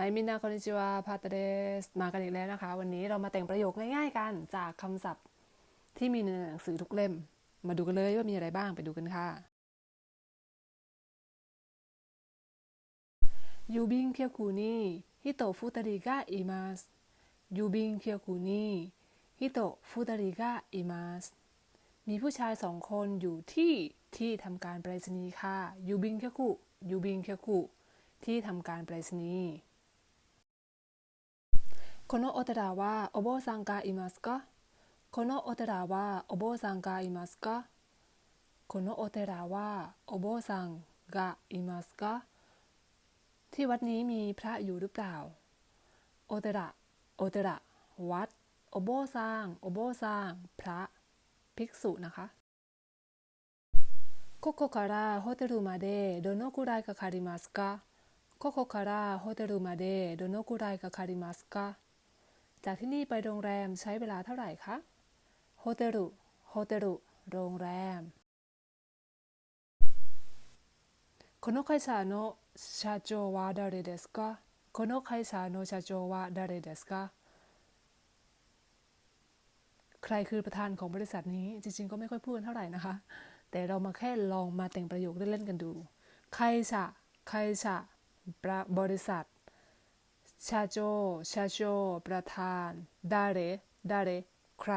ไมินาคอนิจิวาพาตเดสมากันอีกแล้วนะคะ วันนี้เรามาแต่งประโยคง่ายๆกันจากคำศัพท์ที่มีในหนังสือทุกเล่ม มาดูกันเลยว่ามีอะไรบ้างไปดูกันค่ะยูบิงเคียวคูนี่ฮิโตฟุตาริกะอิมัสยูบิงเคียวคูนี่ฮิโตฟุตาริกะอิมัสมีผู้ชายสองคนอยู่ที่ที่ทำการไปรษณีย์ค่ะยูบิงเคียวคุยูบิงเคียวคุที่ทำการไปรษณีย์ このお寺はお坊さんがいますかこのお寺はお坊さんがいますかこのお寺はお坊さんがいますかที่วัดนี้มีพระอยู่หรือเปล่า โอเตระ โอเตระ วัด โอโบซัง โอโบซัง พระ ภิกษุนะคะここからホテルまでどのくらいかかりますかここからホテルまでどのくらいかかりますか จากที่นี่ไปโรงแรมใช้เวลาเท่าไหร่คะโฮเทルโฮเทルโรงแรมこの会社の社長は誰ですかこの会社の社長は誰ですかใครคือประธานของบริษัทนี้ จริงๆ ก็ไม่ค่อยพูดเท่าไหร่นะคะ แต่เรามาแค่ลองมาแต่งประโยคเล่นๆกันดูใครชะใครชะบริษัท ชาโจ ชาโจ ประธานดาเรดาเรใคร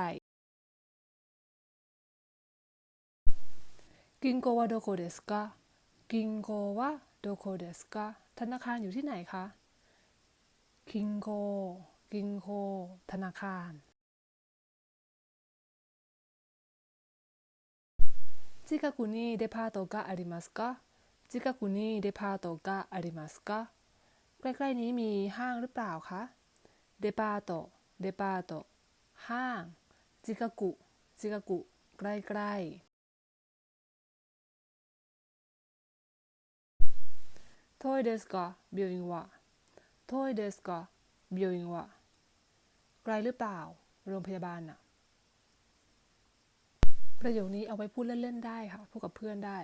กิงโกวะโดโกเดสกากิงโกวะโดโกเดสกาธนาคารอยู่ที่ไหนคะ กิงโก กิงโก ธนาคาร 近くにデパートがありますか近くにデパートがありますか ใกล้ๆนี้มีห้างหรือเปล่าคะเดปาโตเดปาโตห้างจิกากุจิกากุใกล้ๆ遠いですか病院は遠いですか病院はไกลหรือเปล่า โรงพยาบาลน่ะ ประโยคนี้เอาไว้พูดเล่นๆได้ค่ะ พูดกับเพื่อนได้